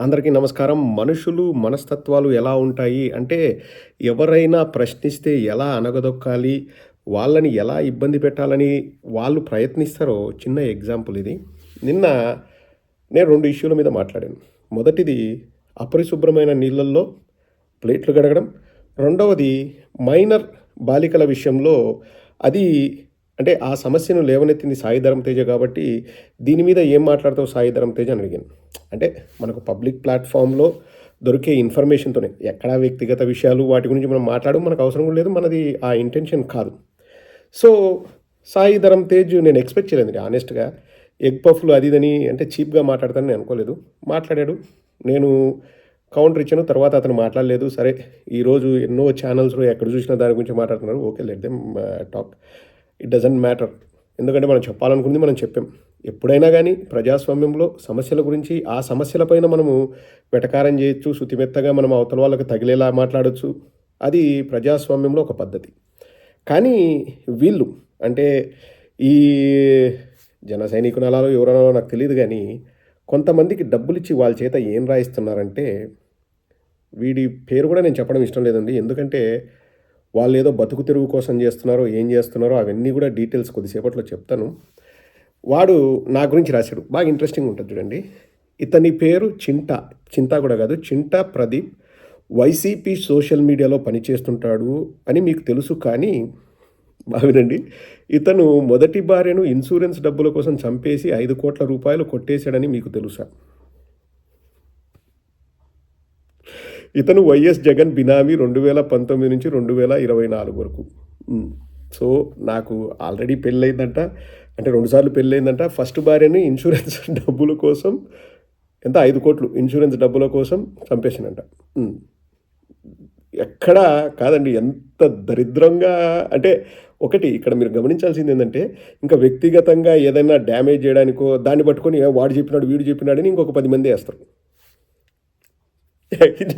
అందరికీ నమస్కారం. మనుషులు మనస్తత్వాలు ఎలా ఉంటాయి? అంటే ఎవరైనా ప్రశ్నిస్తే ఎలా అనగదొక్కాలి? వాళ్ళని ఎలా ఇబ్బంది పెట్టాలని వాళ్ళు ప్రయత్నిస్తారో చిన్న ఎగ్జాంపుల్ ఇది. నిన్న నేను రెండు ఇష్యూల మీద మాట్లాడాను. మొదటిది అపరిశుభ్రమైన నీళ్ళల్లో ప్లేట్లు గడగడం రెండవది మైనర్ బాలికల విషయంలో అది అంటే ఆ సమస్యను లేవనెత్తింది సాయి ధరం తేజ కాబట్టి దీని మీద ఏం మాట్లాడతావు సాయి ధరం తేజ అని అడిగాను. అంటే మనకు పబ్లిక్ ప్లాట్ఫామ్లో దొరికే ఇన్ఫర్మేషన్తోనే ఎక్కడా వ్యక్తిగత విషయాలు వాటి గురించి మనం మాట్లాడడం మనకు అవసరం కూడా లేదు మనది ఆ ఇంటెన్షన్ కాదు. సో సాయి ధరం తేజ్ నేను ఎక్స్పెక్ట్ చేయలేదు ఆనెస్ట్గా ఎగ్ పఫ్లు అదిదని అంటే చీప్గా మాట్లాడతానని నేను అనుకోలేదు. మాట్లాడాడు. నేను కౌంటర్ ఇచ్చాను తర్వాత అతను మాట్లాడలేదు. సరే ఈరోజు ఎన్నో ఛానల్స్లో ఎక్కడ చూసినా దాని గురించి మాట్లాడుతున్నారు. Okay let them talk it doesn't matter ఎందుకంటే మనం చెప్పాలనుకుంది మనం చెప్పాం. ఎప్పుడైనా కానీ ప్రజాస్వామ్యంలో సమస్యల గురించి ఆ సమస్యలపైన మనము వెటకారం చేయొచ్చు శుతిమెత్తగా మనం అవతల వాళ్ళకి తగిలేలా మాట్లాడచ్చు. అది ప్రజాస్వామ్యంలో ఒక పద్ధతి. కానీ వీళ్ళు అంటే ఈ జన సైనికులు ఎవరనాలో నాకు తెలియదు కానీ కొంతమందికి డబ్బులు ఇచ్చి వాళ్ళ చేత ఏం రాయిస్తున్నారంటే వీడి పేరు కూడా నేను చెప్పడం ఇష్టం లేదండి. ఎందుకంటే వాళ్ళు ఏదో బతుకు తెరువు కోసం చేస్తున్నారో ఏం చేస్తున్నారో అవన్నీ కూడా డీటెయిల్స్ కొద్దిసేపట్లో చెప్తాను. వాడు నా గురించి రాశాడు. బాగా ఇంట్రెస్టింగ్ ఉంటుంది చూడండి. ఇతని పేరు చింట చింత కూడా కాదు చింట ప్రదీప్. వైసీపీ సోషల్ మీడియాలో పనిచేస్తుంటాడు అని మీకు తెలుసు కానీ బాగునండి ఇతను మొదటి భార్యను ఇన్సూరెన్స్ డబ్బుల కోసం చంపేసి ఐదు కోట్ల రూపాయలు కొట్టేశాడని మీకు తెలుసా? ఇతను వైఎస్ జగన్ బినామీ రెండు వేల పంతొమ్మిది నుంచి రెండు వేల ఇరవై నాలుగు వరకు. సో నాకు ఆల్రెడీ పెళ్ళయిందంట. అంటే రెండుసార్లు పెళ్ళయిందంట. ఫస్ట్ భార్యని ఇన్సూరెన్స్ డబ్బుల కోసం ఎంత? ఐదు కోట్లు ఇన్సూరెన్స్ డబ్బుల కోసం చంపేసినంట ఎక్కడ కాదండి ఎంత దరిద్రంగా అంటే ఒకటి ఇక్కడ మీరు గమనించాల్సింది ఏంటంటే ఇంకా వ్యక్తిగతంగా ఏదైనా డ్యామేజ్ చేయడానికో దాన్ని పట్టుకొని వాడు చెప్పినాడు వీడు చెప్పినాడని ఇంకొక పది మంది వేస్తారు.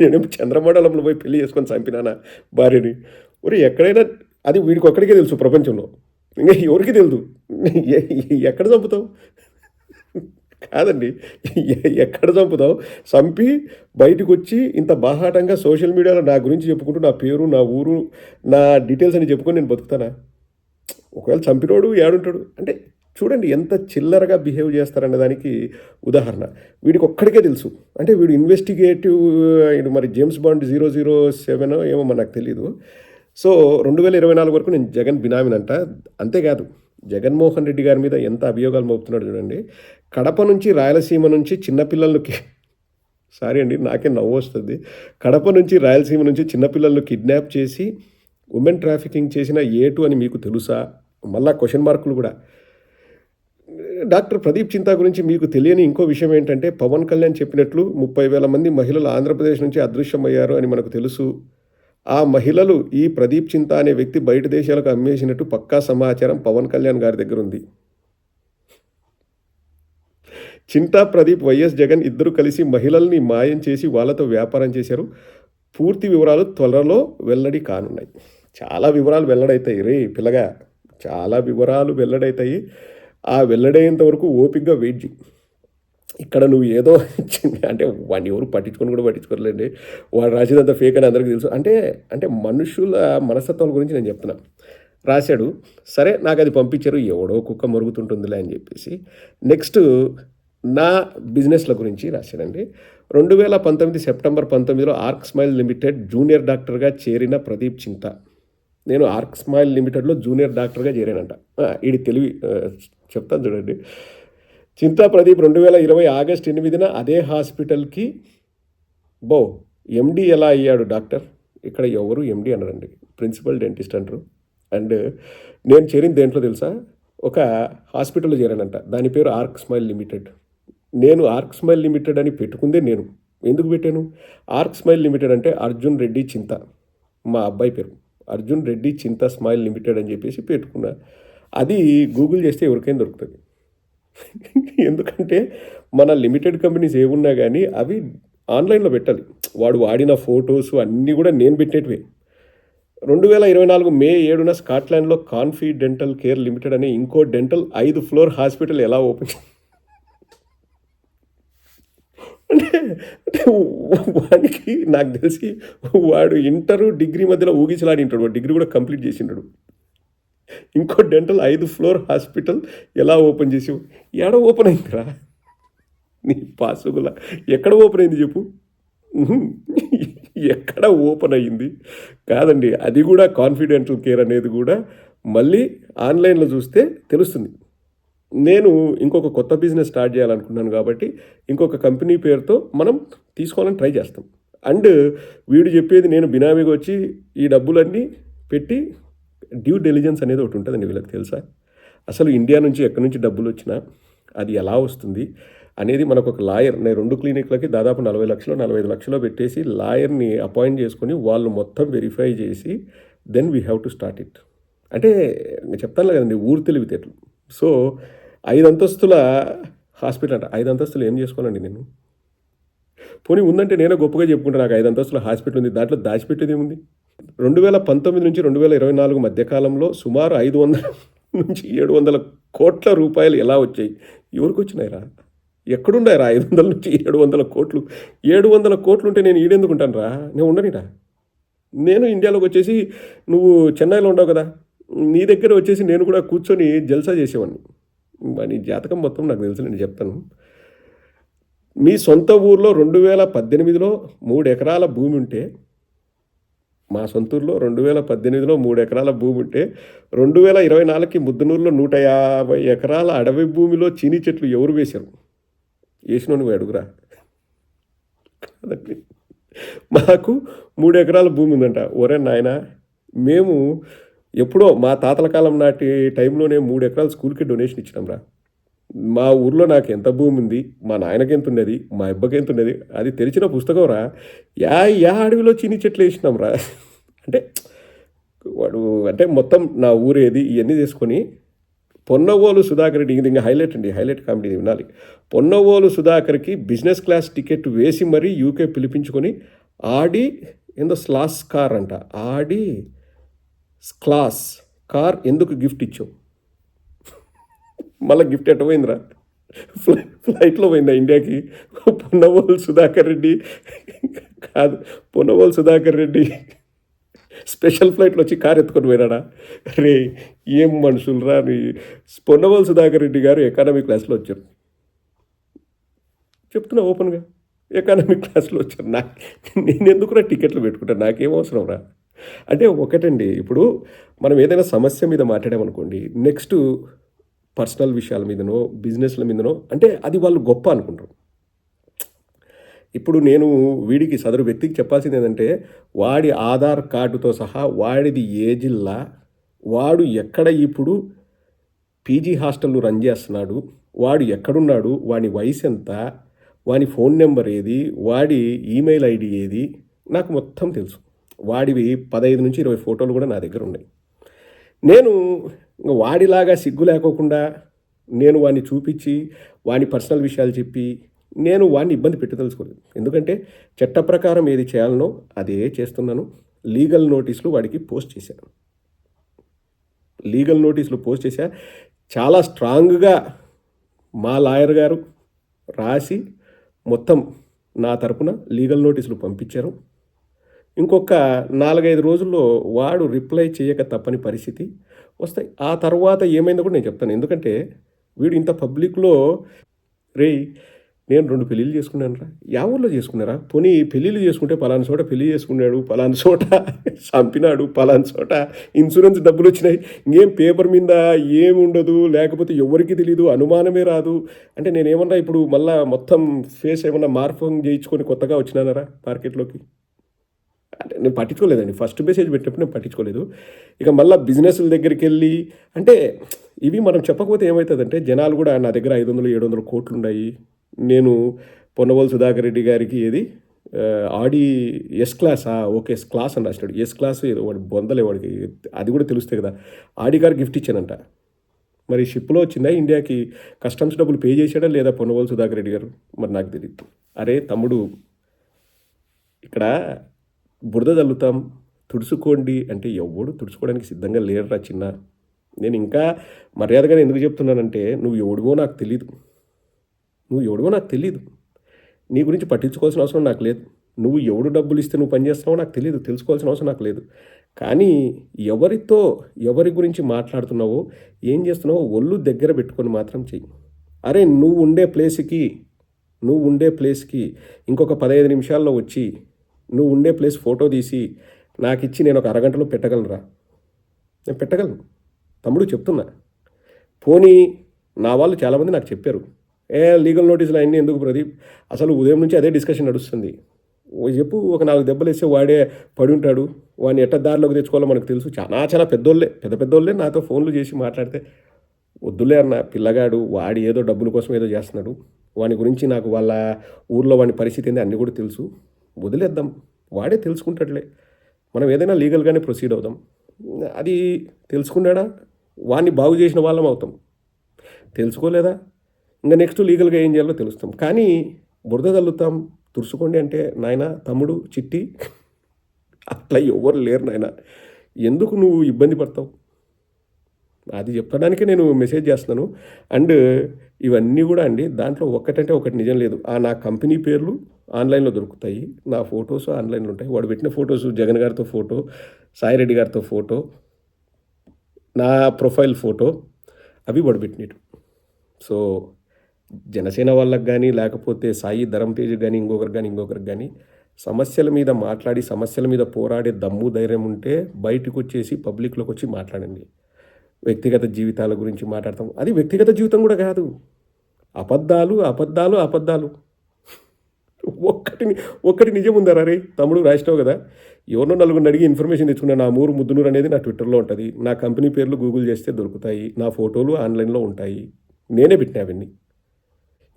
నేను చంద్రమండలంలో పోయి పెళ్ళి చేసుకొని చంపినానా భార్యని? ఒరే ఎక్కడైనా అది వీడికి ఒక్కడికే తెలుసు ప్రపంచంలో. ఇంకా ఎవరికి తెలుసు ఎక్కడ చంపుతావు? కాదండి ఎక్కడ చంపుతావు? చంపి బయటకు వచ్చి ఇంత బాహాటంగా సోషల్ మీడియాలో నా గురించి చెప్పుకుంటూ నా పేరు నా ఊరు నా డీటెయిల్స్ అని చెప్పుకొని నేను బతుకుతానా? ఒకవేళ చంపినోడు ఏడుంటాడు. అంటే చూడండి ఎంత చిల్లరగా బిహేవ్ చేస్తారనే దానికి ఉదాహరణ. వీడికి ఒక్కడికే తెలుసు. అంటే వీడు ఇన్వెస్టిగేటివ్ వీడు మరి James Bond zero zero seven ఏమో నాకు తెలియదు సో రెండు వేల ఇరవై నాలుగు వరకు నేను జగన్ బినామినంట. అంతేకాదు జగన్మోహన్ రెడ్డి గారి మీద ఎంత అభియోగాలు మోపుతున్నాడు చూడండి. కడప నుంచి రాయలసీమ నుంచి చిన్నపిల్లలకి సారీ అండి నాకే నవ్వు వస్తుంది. కడప నుంచి రాయలసీమ నుంచి చిన్నపిల్లలను కిడ్నాప్ చేసి ఉమెన్ ట్రాఫికింగ్ చేసిన ఏటు అని మీకు తెలుసా? మళ్ళా క్వశ్చన్ మార్కులు కూడా. డాక్టర్ ప్రదీప్ చింతా గురించి మీకు తెలియని ఇంకో విషయం ఏంటంటే పవన్ కళ్యాణ్ చెప్పినట్లు ముప్పై వేల మంది మహిళలు ఆంధ్రప్రదేశ్ నుంచి అదృశ్యమయ్యారు అని మనకు తెలుసు. ఆ మహిళలు ఈ ప్రదీప్ చింత అనే వ్యక్తి బయట దేశాలకు అమ్మేసినట్టు పక్కా సమాచారం పవన్ కళ్యాణ్ గారి దగ్గర ఉంది. చింతా ప్రదీప్ వైఎస్ జగన్ ఇద్దరు కలిసి మహిళల్ని మాయం చేసి వాళ్ళతో వ్యాపారం చేశారు. పూర్తి వివరాలు త్వరలో వెల్లడి కానున్నాయి. చాలా వివరాలు వెల్లడవుతాయి రే పిల్లగా చాలా వివరాలు వెల్లడైతాయి. ఆ వెల్లడేంత వరకు ఓపికగా వెయిట్ చేయి. ఇక్కడ నువ్వు ఏదో అంటే వాడిని ఎవరు పట్టించుకొని కూడా పట్టించుకోలేండి వాడు రాసేదంతా ఫేక్ అని అందరికీ తెలుసు. అంటే అంటే మనుషుల మనస్తత్వాల గురించి నేను చెప్తున్నా. రాశాడు సరే నాకు అది పంపించారు. ఎవడో కుక్క మరుగుతుంటుందిలే అని చెప్పేసి. నెక్స్ట్ నా బిజినెస్ల గురించి రాశాడండి. రెండు వేల పంతొమ్మిది సెప్టెంబర్ పంతొమ్మిదిలో ఆర్క్ స్మైల్ లిమిటెడ్ జూనియర్ డాక్టర్గా చేరిన ప్రదీప్ చింత. నేను ఆర్క్ స్మైల్ లిమిటెడ్లో జూనియర్ డాక్టర్గా చేరానంట. ఇది తెలివి చెప్తాను చూడండి. చింతా ప్రదీప్ రెండు వేల ఇరవై ఆగస్ట్ ఎనిమిదిన అదే హాస్పిటల్కి బో ఎండి ఎలా అయ్యాడు డాక్టర్? ఇక్కడ ఎవరు ఎండి అనరండి ప్రిన్సిపల్ డెంటిస్ట్ అంటారు. అండ్ నేను చేరిన దేంట్లో తెలుసా? ఒక హాస్పిటల్లో చేరానంట. దాని పేరు ఆర్క్ స్మైల్ లిమిటెడ్. నేను ఆర్క్ స్మైల్ లిమిటెడ్ అని పెట్టుకుందే నేను. ఎందుకు పెట్టాను? ఆర్క్ స్మైల్ లిమిటెడ్ అంటే అర్జున్ రెడ్డి చింత. మా అబ్బాయి పేరు. అర్జున్ రెడ్డి చింత స్మైల్ లిమిటెడ్ అని చెప్పేసి పెట్టుకున్నా. అది గూగుల్ చేస్తే ఎవరికైనా దొరుకుతుంది. ఎందుకంటే మన లిమిటెడ్ కంపెనీస్ ఏమున్నా కానీ అవి ఆన్లైన్లో పెట్టాలి. వాడు వాడిన ఫొటోస్ అన్నీ కూడా నేను పెట్టేటివే. రెండు వేల ఇరవై నాలుగు మే ఏడున స్కాట్లాండ్లో కాన్ఫీ డెంటల్ కేర్ లిమిటెడ్ అనే ఇంకో డెంటల్ ఐదు ఫ్లోర్ హాస్పిటల్ ఎలా ఓపెన్ అంటే వాడికి నాకు తెలిసి వాడు ఇంటరు డిగ్రీ మధ్యలో ఊగిసలాడి ఉంటాడు వాడు డిగ్రీ కూడా కంప్లీట్ చేసినాడు ఇంకో డెంటల్ ఐదు ఫ్లోర్ హాస్పిటల్ ఎలా ఓపెన్ చేసావు ఎక్కడ ఓపెన్ అయిందిరా? నీ పాసుగుల ఎక్కడ ఓపెన్ అయింది చెప్పు. ఎక్కడ ఓపెన్ అయ్యింది కాదండి అది కూడా కాన్ఫిడెంటల్ కేర్ అనేది కూడా మళ్ళీ ఆన్లైన్లో చూస్తే తెలుస్తుంది. నేను ఇంకొక కొత్త బిజినెస్ స్టార్ట్ చేయాలనుకున్నాను కాబట్టి ఇంకొక కంపెనీ పేరుతో మనం తీసుకోవాలని ట్రై చేస్తాం. అండ్ వీడు చెప్పేది నేను బినామీగా వచ్చి ఈ డబ్బులన్నీ పెట్టి డ్యూ డెలిజెన్స్ అనేది ఒకటి ఉంటుందండి వీళ్ళకి తెలుసా? అసలు ఇండియా నుంచి ఎక్కడి నుంచి డబ్బులు వచ్చినా అది ఎలా వస్తుంది అనేది మనకు ఒక లాయర్ నేను రెండు క్లినిక్లకి దాదాపు నలభై లక్షలు నలభై ఐదు లక్షలు పెట్టేసి లాయర్ని అపాయింట్ చేసుకొని వాళ్ళు మొత్తం వెరిఫై చేసి then we have to start it అంటే చెప్తాను కదండి ఊరు తెలివితేటలు. సో ఐదు అంతస్తుల హాస్పిటల్ అంట. ఐదు అంతస్తులు ఏం చేసుకోనండి నేను? పోనీ ఉందంటే నేనే గొప్పగా చెప్పుకుంటాను నాకు ఐదు అంతస్తుల హాస్పిటల్ ఉంది. దాంట్లో దాచిపెట్టేది ఏముంది? రెండు వేల పంతొమ్మిది నుంచి రెండు వేల ఇరవై నాలుగు మధ్యకాలంలో సుమారు ఐదు వందల నుంచి ఏడు వందల కోట్ల రూపాయలు ఎలా వచ్చాయి? ఎవరికి వచ్చినాయిరా ఎక్కడున్నాయిరా ఐదు వందల నుంచి ఏడు వందల కోట్లు? ఏడు వందల కోట్లు ఉంటే నేను ఈడెందుకుంటాను రా నేను ఉండనిరా. నేను ఇండియాలోకి వచ్చేసి నువ్వు చెన్నైలో ఉండవు కదా? నీ దగ్గర వచ్చేసి నేను కూడా కూర్చొని జల్సా చేసేవాడిని నీ జాతకం మొత్తం నాకు తెలుసు నేను చెప్తాను. మీ సొంత ఊర్లో రెండు వేల పద్దెనిమిదిలో మూడు ఎకరాల భూమి ఉంటే మా సొంత ఊర్లో రెండు వేల పద్దెనిమిదిలో మూడు ఎకరాల భూమి ఉంటే రెండు వేల ఇరవై నాలుగుకి ముద్దనూరులో నూట యాభై ఎకరాల అడవి భూమిలో చీనీ చెట్లు ఎవరు వేశారు? వేసిన నువ్వు అడుగురా. మాకు మూడు ఎకరాల భూమి ఉందంట. ఒరే నాయన మేము ఎప్పుడో మా తాతల కాలం నాటి టైంలోనే మూడు ఎకరాలు స్కూల్కి డొనేషన్ ఇచ్చినాం రా. మా ఊర్లో నాకు ఎంత భూమి ఉంది మా నాయనకి ఎంత ఉన్నది మా అబ్బకి ఎంత ఉన్నది అది తెరిచిన పుస్తకం రా. యా యా అడవిలో చిన్ని చెట్లు వేసినాం రా. అంటే వాడు అంటే మొత్తం నా ఊరేది ఇవన్నీ తీసుకొని పొన్నవోలు సుధాకర్ రెడ్డి ఇది ఇంకా హైలైట్ అండి హైలైట్ కామెడీ వినాలి. పొన్నవోలు సుధాకర్కి బిజినెస్ క్లాస్ టికెట్ వేసి మరీ యూకే పిలిపించుకొని ఆడి ఏందో స్లాస్ కార్ అంట ఆడి క్లాస్ కార్ ఎందుకు గిఫ్ట్ ఇచ్చావు? మళ్ళీ గిఫ్ట్ ఎట్ట పోయిందిరా ఫ్లై ఫ్లైట్లో పోయిందా ఇండియాకి? పొన్నవోలు సుధాకర్ రెడ్డి కాదు పొన్నవోలు సుధాకర్ రెడ్డి స్పెషల్ ఫ్లైట్లో వచ్చి కార్ ఎత్తుకొని పోయినాడా? రే ఏం మనుషులు రా నీ? పొన్నవోలు సుధాకర్ రెడ్డి గారు ఎకానమీ క్లాస్లో వచ్చారు. చెప్తున్నా ఓపెన్గా ఎకానమీ క్లాస్లో వచ్చారు. నాకు నేను ఎందుకురా టికెట్లు పెట్టుకుంటాను నాకేం అవసరం రా అంటే ఒకటండి ఇప్పుడు మనం ఏదైనా సమస్య మీద మాట్లాడామనుకోండి నెక్స్ట్ పర్సనల్ విషయాల మీదనో బిజినెస్ల మీదనో అంటే అది వాళ్ళు గొప్ప అనుకుంటారు. ఇప్పుడు నేను వీడికి సదరు వ్యక్తికి చెప్పాల్సింది ఏంటంటే వాడి ఆధార్ కార్డుతో సహా వాడిది ఏ జిల్లా వాడు ఎక్కడ ఇప్పుడు పీజీ హాస్టల్ రన్ చేస్తున్నాడు వాడు ఎక్కడున్నాడు వాని వయసు ఎంత వాని ఫోన్ నెంబర్ ఏది వాడి ఈమెయిల్ ఐడి ఏది నాకు మొత్తం తెలుసు. వాడివి పదహైదు నుంచి ఇరవై ఫోటోలు కూడా నా దగ్గర ఉన్నాయి. నేను వాడిలాగా సిగ్గు లేకోకుండా నేను వాడిని చూపించి వాడి పర్సనల్ విషయాలు చెప్పి నేను వాడిని ఇబ్బంది పెట్టదలుచుకోలేదు. ఎందుకంటే చట్ట ప్రకారం ఏది చేయాలనో అదే చేస్తున్నాను. లీగల్ నోటీసులు వాడికి పోస్ట్ చేశాను లీగల్ నోటీసులు పోస్ట్ చేశా. చాలా స్ట్రాంగ్గా మా లాయర్ గారు రాసి మొత్తం నా తరపున లీగల్ నోటీసులు పంపించారు. ఇంకొక నాలుగైదు రోజుల్లో వాడు రిప్లై చేయక తప్పని పరిస్థితి వస్తాయి ఆ తర్వాత ఏమైందో కూడా నేను చెప్తాను. ఎందుకంటే వీడు ఇంత పబ్లిక్లో రే నేను రెండు పెళ్ళిళ్ళు చేసుకున్నాను రా యా ఊళ్ళో చేసుకున్నారా? పోనీ పెళ్ళిళ్ళు చేసుకుంటే పలానా చోట పెళ్ళి చేసుకున్నాడు పలానా చోట చంపినాడు పలానా చోట ఇన్సూరెన్స్ డబ్బులు వచ్చినాయి ఇంకేం పేపర్ మీద ఏమి ఉండదు లేకపోతే ఎవరికి తెలియదు అనుమానమే రాదు. అంటే నేనేమన్నా ఇప్పుడు మళ్ళీ మొత్తం ఫేస్ ఏమన్నా మార్పు చేయించుకొని కొత్తగా వచ్చినానరా మార్కెట్లోకి? అంటే నేను పట్టించుకోలేదండి. ఫస్ట్ మెసేజ్ పెట్టినప్పుడు నేను పట్టించుకోలేదు. ఇక మళ్ళీ బిజినెస్ల దగ్గరికి వెళ్ళి అంటే ఇవి మనం చెప్పకపోతే ఏమవుతుందంటే జనాలు కూడా నా దగ్గర ఐదు వందలు ఏడు వందలు కోట్లు ఉన్నాయి నేను పొన్నవోలు సుధాకర్ రెడ్డి గారికి ఏది ఆడి ఎస్ క్లాసా ఓకే ఎస్ క్లాస్ అని రాసినాడు. ఎస్ క్లాస్ ఏదో వాడు బొందలే వాడికి. అది కూడా తెలుస్తాయి కదా. ఆడి గారు గిఫ్ట్ ఇచ్చానంట. మరి షిప్లో వచ్చిందా ఇండియాకి? కస్టమ్స్ డబ్బులు పే చేశాడా లేదా పొన్నవోలు సుధాకర్ రెడ్డి గారు? మరి నాకు తెలియదు అరే తమ్ముడు ఇక్కడ బురద చల్లుతాం తుడుచుకోండి అంటే ఎవడు తుడుచుకోవడానికి సిద్ధంగా లేరురా చిన్న. నేను ఇంకా మర్యాదగా ఎందుకు చెప్తున్నానంటే నువ్వు ఎవడివో నాకు తెలీదు. నువ్వు ఎవడివో నాకు తెలీదు. నీ గురించి పట్టించుకోవాల్సిన అవసరం నాకు లేదు. నువ్వు ఎవడు డబ్బులు ఇస్తే నువ్వు పని చేస్తున్నావో నాకు తెలియదు తెలుసుకోవాల్సిన అవసరం నాకు లేదు. కానీ ఎవరితో ఎవరి గురించి మాట్లాడుతున్నావో ఏం చేస్తున్నావో ఒళ్ళు దగ్గర పెట్టుకొని మాత్రం చెయ్యి. అరే నువ్వు ఉండే ప్లేస్కి నువ్వు ఉండే ప్లేస్కి ఇంకొక పదహైదు నిమిషాల్లో వచ్చి నువ్వు ఉండే ప్లేస్ ఫోటో తీసి నాకు ఇచ్చి నేను ఒక అరగంటలో పెట్టగలనురా. నేను పెట్టగలను. తమ్ముడు చెప్తున్నా. పోనీ నా వాళ్ళు చాలామంది నాకు చెప్పారు. ఏ లీగల్ నోటీసులు అన్నీ ఎందుకు ప్రదీప్? అసలు ఉదయం నుంచి అదే డిస్కషన్ నడుస్తుంది. చెప్పు ఒక నాలుగు దెబ్బలు వేస్తే వాడే పడి ఉంటాడు. వాడిని ఎట్ట దారిలోకి తెచ్చుకోవాలో మనకు తెలుసు. చాలా చాలా పెద్దోళ్ళే. పెద్ద పెద్దోళ్ళే నాతో ఫోన్లు చేసి మాట్లాడితే వద్దులే అన్న పిల్లగాడు వాడి ఏదో డబ్బుల కోసం ఏదో చేస్తున్నాడు. వాని గురించి నాకు వాళ్ళ ఊర్లో వాని పరిస్థితి ఏంది అన్నీ కూడా తెలుసు. వదిలేద్దాం. వాడే తెలుసుకుంటాడులే. మనం ఏదైనా లీగల్గానే ప్రొసీడ్ అవుదాం. అది తెలుసుకున్నాడా? వాడిని బాగు చేసిన వాళ్ళం అవుతాం. తెలుసుకోలేదా? ఇంకా నెక్స్ట్ లీగల్గా ఏం చేయాలో తెలుస్తాం. కానీ బురద తల్లుతాం తుడుచుకోండి అంటే నాయన తమ్ముడు చిట్టి అట్లా ఎవరు లేరు నాయన. ఎందుకు నువ్వు ఇబ్బంది పడతావు? అది చెప్పడానికి నేను మెసేజ్ చేస్తున్నాను. అండ్ ఇవన్నీ కూడా అండి దాంట్లో ఒక్కటంటే ఒకటి నిజం లేదు. ఆ నా కంపెనీ పేర్లు ఆన్లైన్లో దొరుకుతాయి. నా ఫొటోస్ ఆన్లైన్లో ఉంటాయి. వాడు పెట్టిన ఫొటోస్ జగన్ గారితో ఫోటో సాయిరెడ్డి గారితో ఫోటో నా ప్రొఫైల్ ఫోటో అవి వాడు పెట్టినట్టు సో జనసేన వాళ్ళకి కానీ లేకపోతే సాయి ధరం తేజ్ కానీ ఇంకొకరికి కానీ ఇంకొకరికి కానీ సమస్యల మీద మాట్లాడి సమస్యల మీద పోరాడే దమ్ము ధైర్యం ఉంటే బయటకు వచ్చేసి పబ్లిక్లోకి వచ్చి మాట్లాడండి. వ్యక్తిగత జీవితాల గురించి మాట్లాడతాం. అది వ్యక్తిగత జీవితం కూడా కాదు. అబద్ధాలు అబద్ధాలు అబద్ధాలు. ఒక్కటిని ఒక్కటి నిజం ఉందా రే తమ్ముడు రాసినావు కదా? ఎవరినో నలుగురిని అడిగి ఇన్ఫర్మేషన్ తెచ్చుకున్నా నా మూరు ముద్దునూరు అనేది నా ట్విట్టర్లో ఉంటుంది. నా కంపెనీ పేర్లు గూగుల్ చేస్తే దొరుకుతాయి. నా ఫోటోలు ఆన్లైన్లో ఉంటాయి. నేనే పెట్టినా అవన్నీ.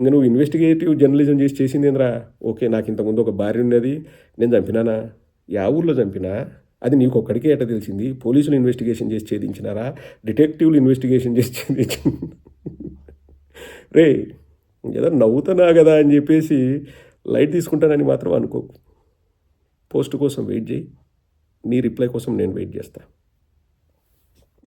ఇంకా నువ్వు ఇన్వెస్టిగేటివ్ జర్నలిజం చేసి చేసింది ఏంద్రా? ఓకే నాకు ఇంతకుముందు ఒక భార్య ఉన్నది. నేను చంపినానా? యా ఊర్లో చంపినా? అది నీకు ఒక్కడికే ఎట తెలిసింది? పోలీసులు ఇన్వెస్టిగేషన్ చేసి ఛేదించినారా? డిటెక్టివ్లు ఇన్వెస్టిగేషన్ చేసి ఛేదించిన రే ఏదో నవ్వుతున్నా కదా అని చెప్పేసి లైట్ తీసుకుంటానని మాత్రం అనుకోకు. పోస్ట్ కోసం వెయిట్ చేయి. నీ రిప్లై కోసం నేను వెయిట్ చేస్తాను